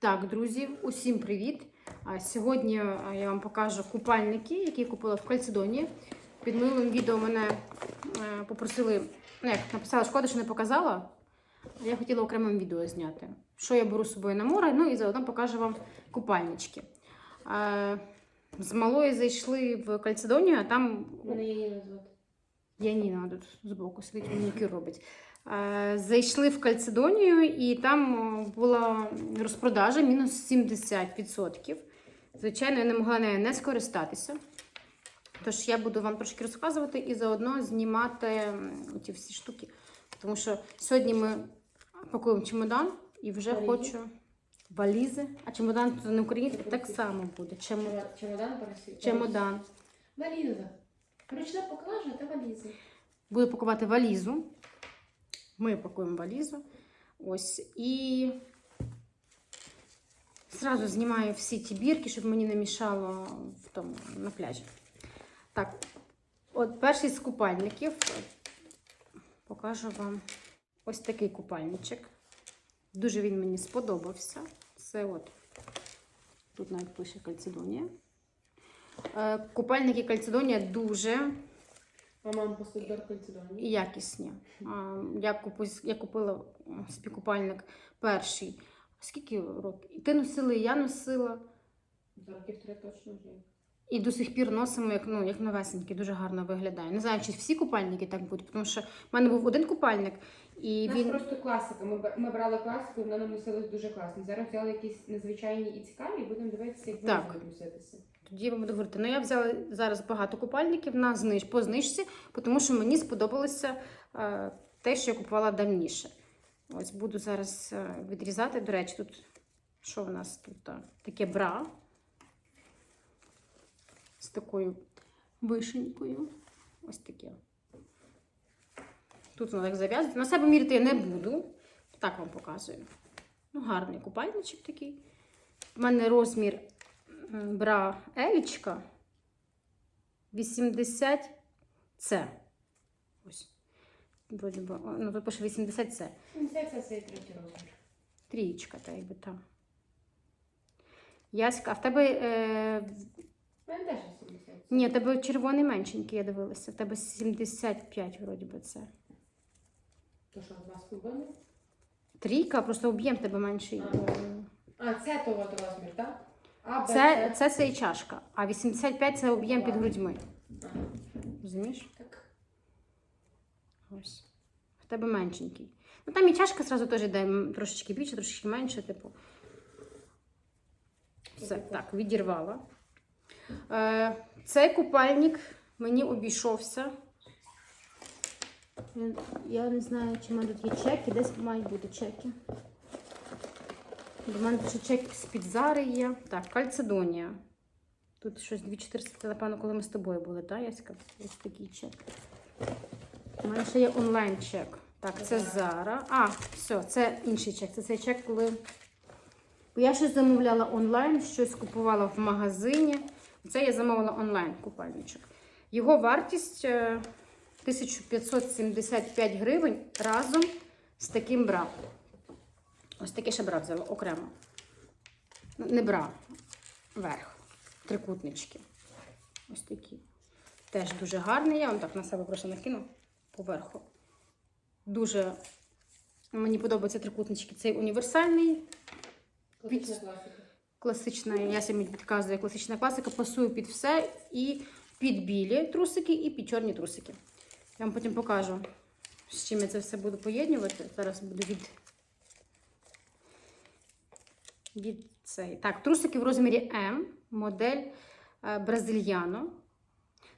Так, друзі, усім привіт! Сьогодні я вам покажу купальники, які я купила в Кальцидоні. Під минулим відео мене е, попросили, ну як написала, шкода, що не показала. Я хотіла окремим відео зняти, що я беру з собою на море, ну і заодно покажу вам купальнички. З малої зайшли в Кальцидонію, а там. Яніна тут збоку сидить, манікюр робить. Е, Зайшли в Кальцидонію, і там була розпродажа мінус 70%. Звичайно, я не могла нею не скористатися. Тож я буду вам трошки розказувати і заодно знімати ті всі штуки. Тому що сьогодні ми пакуємо чемодан і вже Валізи. хочу валізи. А чемодан тут не український так само буде. Чемо- Чемодан, чемодан. Валіза. Ручна поклажа та валіза. Буду пакувати валізу. Ми пакуємо валізу. Ось. І зразу знімаю всі ті бірки, щоб мені не мішало в тому, на пляжі. Так, от перший з купальників. Покажу вам ось такий купальничок. Дуже він мені сподобався. Це от. Тут навіть пише Кальцидонія. Е, Купальники Кальцидонія дуже А мама до кальцидоні. і якісні. Я, купу, я купила м, собі купальник перший. Скільки років? Ти носила, і я носила. Років три точно вже. І до сих пір носимо як, ну, як новесенький, дуже гарно виглядає. Не знаю, чи всі купальники так будуть, тому що в мене був один купальник, і нас він. просто класика. Ми, ми брали класику, і вона нам носилась дуже класно. Зараз взяли якісь незвичайні і цікаві, і будемо дивитися, як вони будуть носитися. Тоді вам буду говорити. Ну, я взяла зараз багато купальників на зниж, по знижці, тому що мені сподобалося е, те, що я купувала давніше. Ось буду зараз е, відрізати. До речі, тут що в нас тут? а, Таке бра з такою вишенькою. Ось таке. Тут воно так зав'язано. На себе міряти я не буду. Так вам показую. Ну, гарний купальничок такий. У мене розмір бра Елічка 80 С. Ось. Вроді би, ну тут пише 80 С. Це це цей третій розмір. Трієчка, та якби там. Яська, а в тебе. Е, мене теж 70. ні, в тебе червоний меншенький, я дивилася. В тебе 75, вроді би це. То що, два з кубами? Трійка, просто об'єм тебе менший. Ага. А, це то от розмір, так? А, Б, Це, С. це це і чашка, а 85 це об'єм під грудьми. Розумієш? Так. Ось. В тебе меншенький. Ну там і чашка зразу теж йде м, трошечки більше, трошечки менше, типу. Все, так, відірвала. Е, цей купальник мені обійшовся. Я не знаю, чи тут є чеки, десь мають бути чеки. До мене ще чек з-під Зари є. Так, Кальцидонія. Тут щось 2400, напевно, коли ми з тобою були, так, Яська? Ось такий чек. У мене ще є онлайн-чек. Так, це Зара. А, все, це інший чек. Це цей чек, коли. Бо я щось замовляла онлайн, щось купувала в магазині. Це я замовила онлайн купальничок. Його вартість е, 1575 гривень разом з таким бра. Ось таке ще бра взяла окремо. Не бра, верх. Трикутнички. Ось такі. Теж дуже гарний. Я вам так на себе просто накину поверху. Дуже мені подобаються трикутнички. Цей універсальний, Класична класика. класична, я самі підказую, класична класика, пасує під все і під білі трусики, і під чорні трусики. Я вам потім покажу, з чим я це все буду поєднувати. Зараз буду від. Від цей. Так, трусики в розмірі М, модель е, Бразильяно.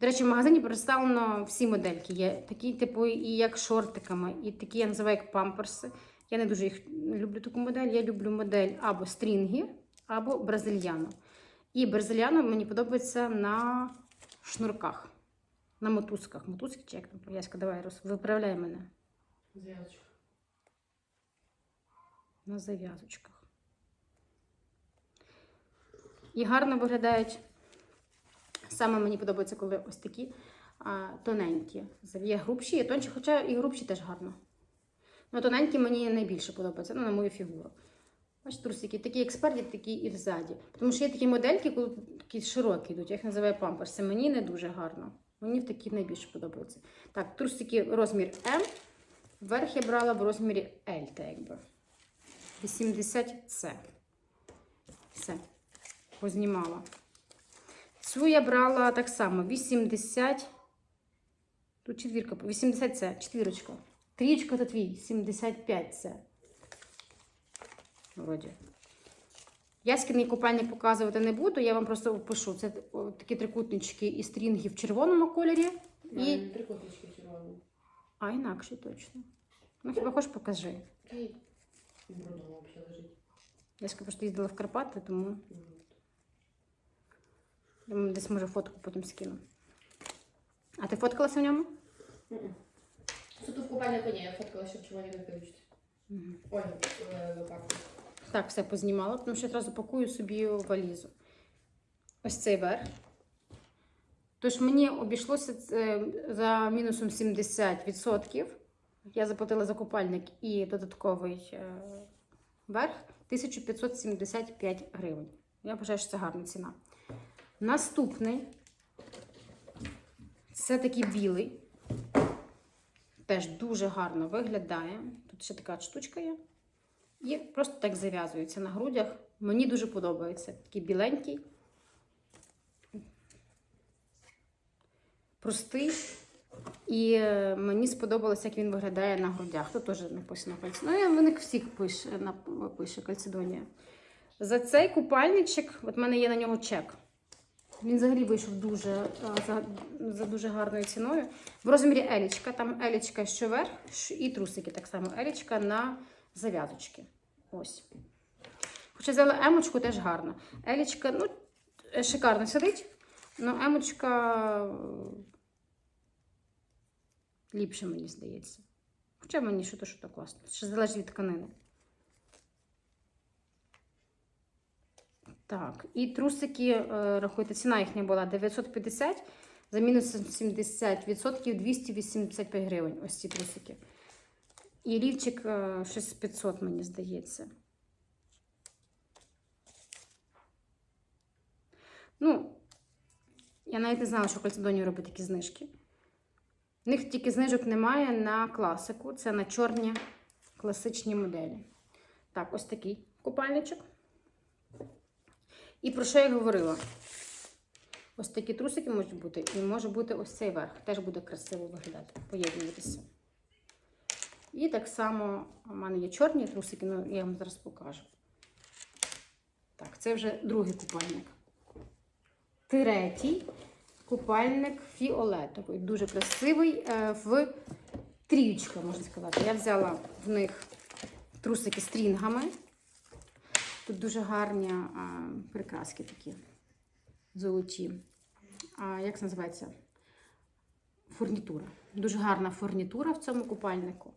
До речі, в магазині представлено всі модельки. Є такі, типу, і як шортиками, і такі я називаю як памперси. Я не дуже їх люблю таку модель. Я люблю модель або стрінгі, або бразильяно. І бразильяно мені подобається на шнурках, на мотузках. Мотузки чи як там? Яська, давай роз... виправляй мене на зав'язочках. І гарно виглядають. Саме мені подобається, коли ось такі а, тоненькі. Є грубші, є тонші, хоча і грубші теж гарно. Ну, тоненькі мені найбільше подобаються, ну, на мою фігуру. Бачите, трусики, такі як спереді, такі і взаді. Тому що є такі модельки, коли такі широкі йдуть, я їх називаю памперси. Мені не дуже гарно. Мені такі найбільше подобаються. Так, трусики розмір М. Верх я брала в розмірі L, так якби. 80C. Все. Познімала. Цю я брала так само 80. Тут четвірка, 80 це, четвірочка. Трічка то твій, 75 це. Вроді. Я скільний купальник показувати не буду, я вам просто опишу. Це такі трикутнички і стрінги в червоному кольорі. І... Трикутнички червоні. А інакше точно. Ну, хіба хочеш покажи. Я ж просто їздила в Карпати, тому десь може фотку потім скину. А ти фоткалася в ньому? Це тут купальня коня, я фоткала, щоб червоні не вилучити. Ой, е, лопатку. Так, все познімала, тому що одразу пакую собі валізу. Ось цей верх. Тож мені обійшлося це за мінусом 70%. Я заплатила за купальник і додатковий е, верх 1575 гривень. Я вважаю, що це гарна ціна. Наступний це такий білий. Теж дуже гарно виглядає. Тут ще така штучка є. І просто так зав'язується на грудях. Мені дуже подобається. Такий біленький. Простий. І е, мені сподобалось, як він виглядає на грудях. Тут теж написано кальци. Ну, я вони всіх пише, пише кальцидонія. За цей купальничок, от в мене є на нього чек. Він взагалі вийшов дуже, е, за, за дуже гарною ціною. В розмірі елічка. Там елічка що верх, і трусики так само елічка на зав'язочки. Ось. Хоча взяла емочку теж гарно. Елічка, ну, е, шикарно сидить. Ну, емочка е, ліпше, мені здається. Хоча мені що то, що то класно. Ще залежить від тканини. Так, і трусики, е, рахуйте, ціна їхня була 950, за мінус 70% 285 гривень. Ось ці трусики. І лівчик е, щось 500, мені здається. Ну, я навіть не знала, що Кальцедонію робить такі знижки. В них тільки знижок немає на класику. Це на чорні класичні моделі. Так, ось такий купальничок. І про що я говорила? Ось такі трусики можуть бути, і може бути ось цей верх. Теж буде красиво виглядати, поєднуватися. І так само у мене є чорні трусики, ну я вам зараз покажу. Так, це вже другий купальник. Третій купальник фіолетовий. Дуже красивий е, в трієчка, можна сказати. Я взяла в них трусики стрінгами. Тут дуже гарні а, прикраски такі золоті. А, як це називається? Фурнітура. Дуже гарна фурнітура в цьому купальнику.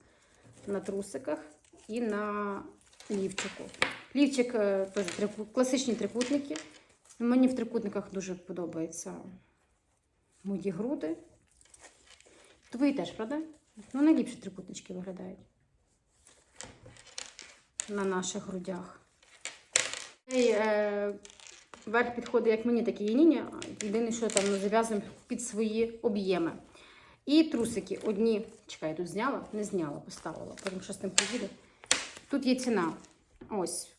На трусиках і на лівчику. Лівчик е, теж класичні трикутники. Мені в трикутниках дуже подобаються мої груди. Твої теж, правда? Ну, найліпші трикутнички виглядають на наших грудях. Цей е, верх підходить як мені, так і Яніні. Єдине, що там зав'язуємо під свої об'єми. І трусики одні. Чекай, я тут зняла? Не зняла, поставила. Потім що з тим поїде. Тут є ціна. Ось.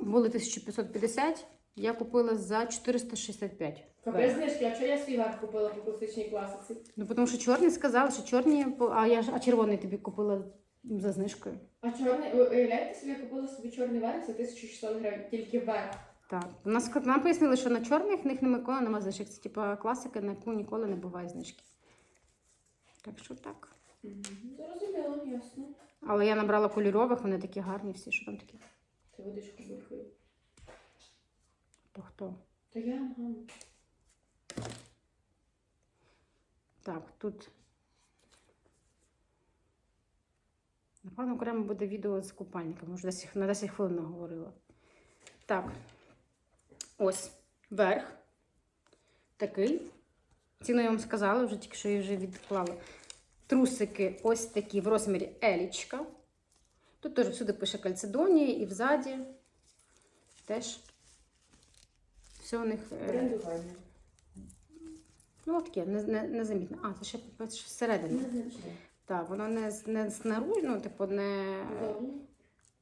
Були 1550, я купила за 465. Капець знижки, а чого я свій верх купила по класичній класиці? Ну, тому що чорні сказали, що чорні, а я ж а червоний тобі купила за знижкою. А чорний, ви уявляєте собі, я купила собі чорний верх за 1600 гривень, тільки верх. Так. У нас нам пояснили, що на чорних в них ніколи немає знижок. Це типа класика, на яку ніколи не буває знижки. Так що так. Зрозуміло, ясно. Але я набрала кольорових, вони такі гарні всі, що там такі. Це водичку булькою. То хто? То я, ага. Так, тут. Напевно, окремо буде відео з купальниками, може на 10 хвилин наговорила. Так. Ось верх. Такий. Ціну я вам сказала, вже тільки що її вже відклала. Трусики ось такі в розмірі елічка. Тут теж всюди пише кальцедонія і взаді. Теж. Все у них. е, Брендування. Ну, от таке, не, не, незамітно. А, це ще всередині. Так, воно не, не снаружи, ну, типу, не,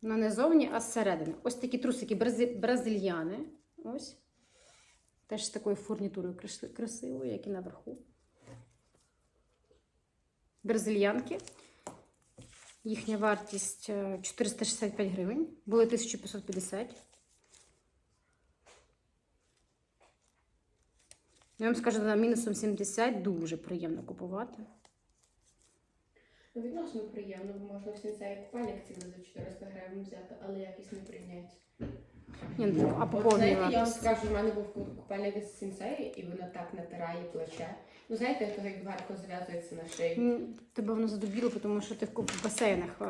ну, не зовні, а зсередини. Ось такі трусики бразильяни. Ось. Теж з такою фурнітурою красивою, як і наверху. Бразильянки. Їхня вартість е, 465 гривень. Були 1550. Я вам скажу, на мінусом 70 дуже приємно купувати. Ну, відносно приємно, бо можна всі цей купальник цілий за 400 гривень взяти, але якість не прийняти. Ні, ну, а по От, повній знаєте, я вам вартості. скажу, в мене був купальник із сінсеї, і воно так натирає плече. Ну, знаєте, як того, як гарко зав'язується на шиї. М, Тебе воно задубіло, тому що ти в ку- в басейнах, е,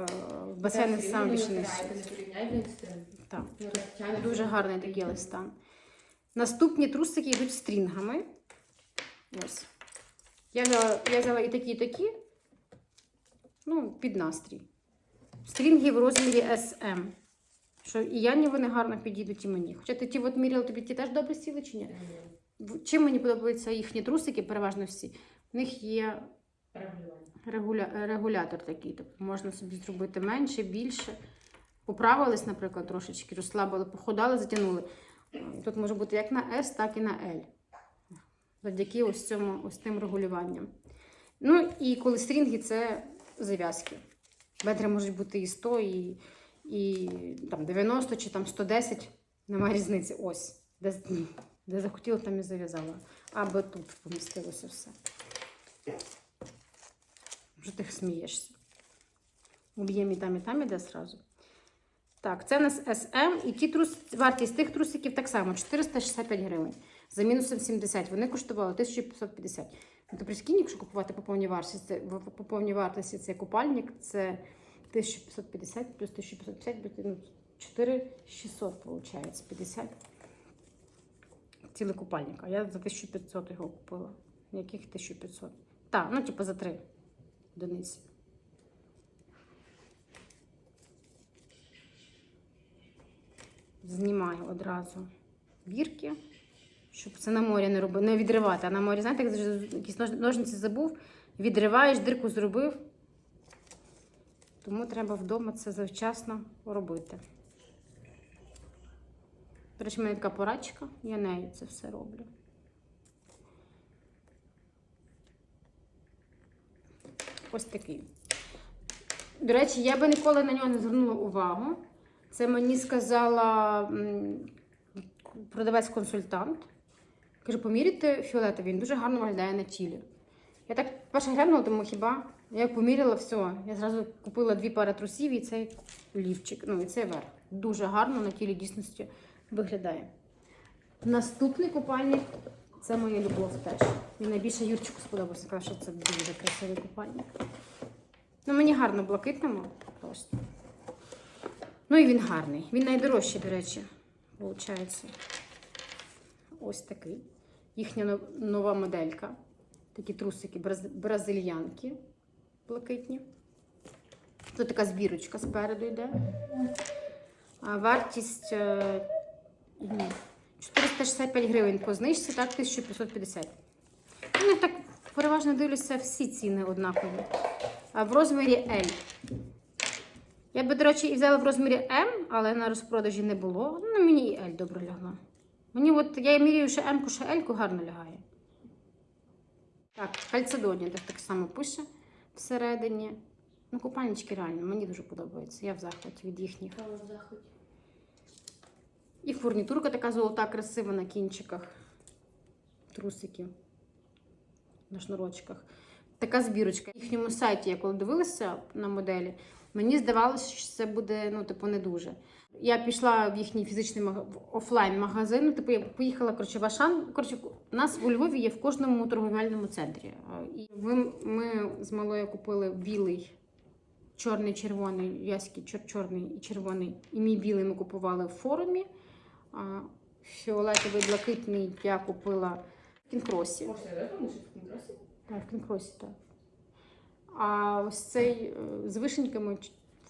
в басейнах сам більше не натирає, ти не порівняй, з тим. Так. Ну, так тягне Дуже дуже гарний такий листан. Наступні трусики йдуть стрінгами. Ось. Я взяла, я взяла і такі, і такі. Ну, під настрій. Стрінги в розмірі SM. Що і Яні вони гарно підійдуть і мені. Хоча ти ті от міряла, тобі ті теж добре сіли чи ні? Чим мені подобаються їхні трусики, переважно всі. В них є регуля... регулятор такий. Тобто можна собі зробити менше, більше. Поправились, наприклад, трошечки, розслабили, походали, затягнули. Тут може бути як на S, так і на L. Завдяки ось цьому ось тим регулюванням. Ну і коли стрінги це зав'язки. Бедри можуть бути і 100, і, і там, 90 чи там 110. Немає різниці. Ось. Де, де захотіла, там і зав'язала. Або тут помістилося все. Вже ти смієшся. Об'єм і там, і там іде зразу. Так, це у нас SM. І ті трус... вартість тих трусиків так само 465 гривень. За мінусом 70. Вони коштували 1550. Ну, то прикинь, якщо купувати по повній вартості, по повній вартості цей купальник, це 1550 плюс 1550, буде, ну, 4600 виходить, 50. Цілий купальник. А я за 1500 його купила. Яких 1500? Так, ну типу за три одиниці. Знімаю одразу бірки, щоб це на морі не робити, не відривати. А на морі, знаєте, як якісь нож- ножниці забув, відриваєш, дирку зробив. Тому треба вдома це завчасно робити. До речі, в мене така порадчика, я нею це все роблю. Ось такий. До речі, я би ніколи на нього не звернула увагу. Це мені сказала продавець-консультант. Каже, поміряйте фіолетовий, він дуже гарно виглядає на тілі. Я так перше глянула, тому хіба я поміряла все. Я зразу купила дві пари трусів і цей лівчик, ну і цей верх. Дуже гарно на тілі дійсності виглядає. Наступний купальник це моя любов теж. Він найбільше Юрчику сподобався. Каже, що це дуже красивий купальник. Ну, мені гарно блакитному просто. Ну і він гарний. Він найдорожчий, до речі, виходить. Ось такий. Їхня нова моделька. Такі трусики бразильянки блакитні. Тут така збірочка спереду йде. Вартість е, 465 гривень по знижці, так 1550. У них так переважно дивлюся всі ціни однакові. А в розмірі L. Я би, до речі, і взяла в розмірі М, але на розпродажі не було. Ну, мені і L добре лягла. Мені от я міряю, що М-ку, що L-ку гарно лягає. Так, кальцедоні так, так само пише всередині. Ну, купальнички реально, мені дуже подобаються. Я в захваті від їхніх. Кава в заході. І фурнітурка така золота, красива на кінчиках. Трусики на шнурочках. Така збірочка. На їхньому сайті, я коли дивилася на моделі, мені здавалося, що це буде ну, типу, не дуже. Я пішла в їхній фізичний офлайн магазин. Ну, типу, я поїхала коротше, в Ашан. Коротше, у нас у Львові є в кожному торговельному центрі. І ми, з малою купили білий, чорний, червоний, яський, чор, чорний і червоний. І мій білий ми купували в форумі. А фіолетовий блакитний я купила в кінкросі. Можете в контрасті? Так, в кінкросі, так. А ось цей е, з вишеньками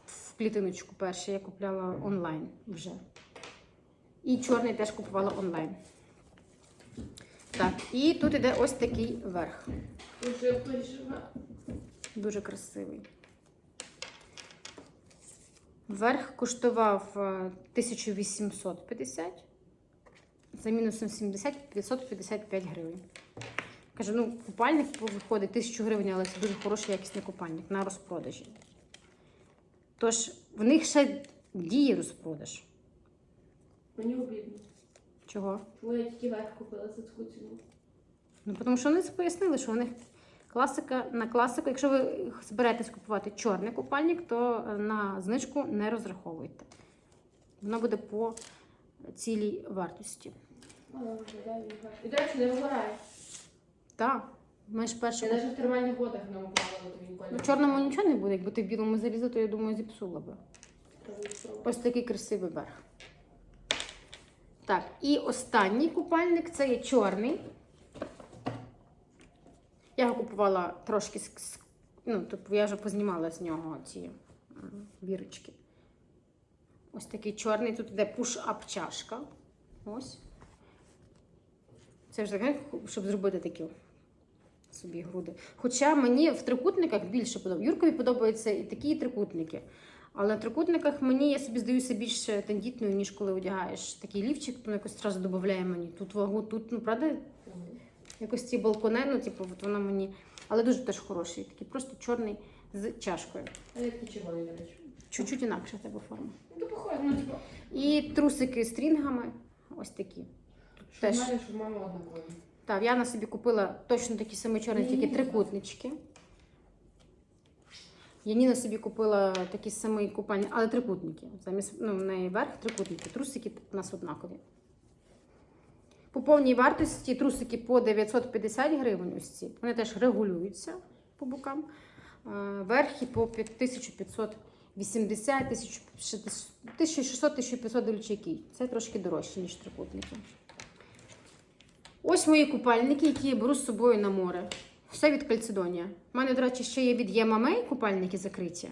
в клітиночку перший я купляла онлайн вже. І чорний теж купувала онлайн. Так, і тут іде ось такий верх. Дуже красивий. Верх коштував е, 1850. За мінусом 70 555 гривень. Кажу, ну, купальник виходить 1000 гривень, але це дуже хороший якісний купальник на розпродажі. Тож, в них ще діє розпродаж. Мені обідно. Чого? Бо я тільки верх купила за таку ціну. Ну, тому що вони пояснили, що у них класика на класику. Якщо ви збираєтесь купувати чорний купальник, то е, на знижку не розраховуйте. Воно буде по цілій вартості. Він. І, до речі, не вигорає. Так, ми ж перше. Я навіть в термальних водах не плавала, то він Ну, в чорному нічого не буде, якби ти в білому залізла, то я думаю, зіпсула би. Ось такий красивий верх. Так, і останній купальник це є чорний. Я його купувала трошки з- ну, тобто я вже познімала з нього ці м, бірочки. Ось такий чорний. Тут йде пуш-ап чашка. Ось. Це вже таке, щоб зробити такі собі груди. Хоча мені в трикутниках більше подобається. Юркові подобаються і такі трикутники. Але в трикутниках мені я собі здаюся більш тендітною, ніж коли одягаєш такий лівчик, то якось одразу додає мені тут вагу, тут, ну правда, якось ці балкони, ну, типу, от вона мені. Але дуже теж хороший, такий просто чорний з чашкою. А як і червоний, до речі. Чуть-чуть інакша в тебе форма. Ну, то ну, типу, І трусики з стрінгами. Ось такі. Що Теж. в мене, що в мами однакові. Так, я на собі купила точно такі самі чорні, тільки трикутнички. Яніна собі купила такі самі купальні, але трикутники. Замість ну, в неї верх трикутники. Трусики у нас однакові. По повній вартості трусики по 950 гривень. Ось ці. Вони теж регулюються по бокам. Е, Верхи по 1580, 1600-1500 дивлячись який. Це трошки дорожче, ніж трикутники. Ось мої купальники, які я беру з собою на море. Все від Кальцидонія. У мене, до речі, ще є від Ємамей купальники закриті.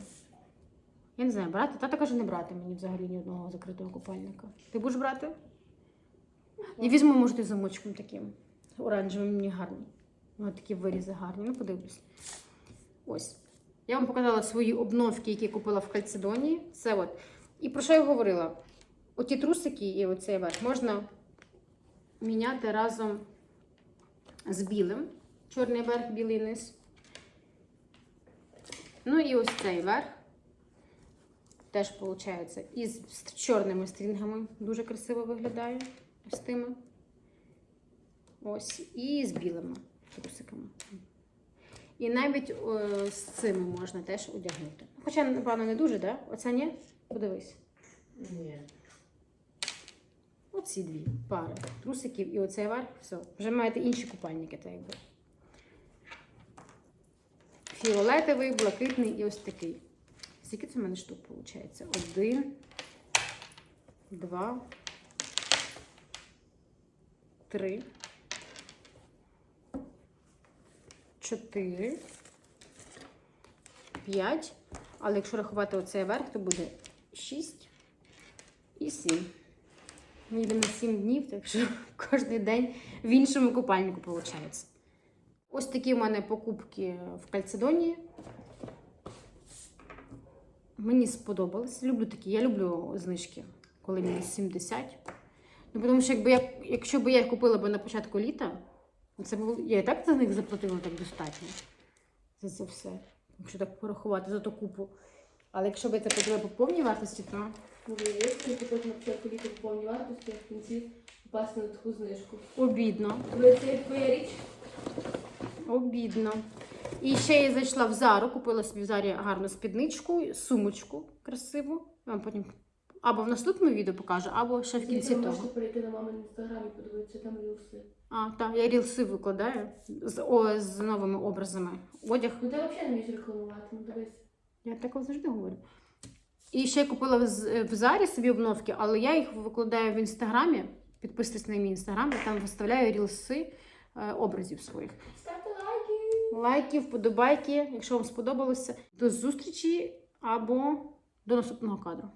Я не знаю, брати. Тата каже, не брати мені взагалі ні одного закритого купальника. Ти будеш брати? Я візьму, може, ти замочком таким. Оранжевим мені гарний. Ось такі вирізи гарні. Ну, подивлюсь. Ось. Я вам показала свої обновки, які купила в Кальцидонії. Це от. І про що я говорила? Оті трусики і оцей верх можна міняти разом з білим. Чорний верх, білий низ. Ну і ось цей верх. Теж виходить із чорними стрінгами. Дуже красиво виглядає. Ось тими. Ось. І з білими трусиками. І навіть о, з цими можна теж одягнути. Хоча, напевно, не дуже, так? Да? Оця ні? Подивись. Ні. Оці дві пари трусиків і оцей верх, все. Вже маєте інші купальники, так якби. Фіолетовий, блакитний і ось такий. Скільки це в мене штук виходить? Один, два, три, чотири, п'ять. Але якщо рахувати оцей верх, то буде шість і сім. Ми йдемо 7 днів, так що кожен день в іншому купальнику виходить. Ось такі в мене покупки в Кальцедонії. Мені сподобалось. Люблю такі. Я люблю знижки, коли мінус 70. Ну, тому що якби я, якщо б я їх купила б на початку літа, це було, я і так за них заплатила так достатньо. За це все. Якщо так порахувати за ту купу. Але якщо я це купила по повній вартості, то якщо потім на початку літа в повній вартості, в кінці попасти на таку знижку. обідно. Але це твоя річ. Обідно. І ще я зайшла в Зару, купила собі в Зарі гарну спідничку, сумочку красиву. Я вам потім або в наступному відео покажу, або ще в кінці Ти того. можеш перейти на мамин інстаграм і подивитися там рілси. А, так, я рілси викладаю з, о, з новими образами. Одяг. Ну ти взагалі не вмієш рекламувати, ну дивись. Я так завжди говорю. І ще я купила в, Зарі собі обновки, але я їх викладаю в інстаграмі. Підписуйтесь на мій інстаграм, я там виставляю рілси е, образів своїх. Ставте лайки! лайки, вподобайки, якщо вам сподобалося. До зустрічі або до наступного кадру.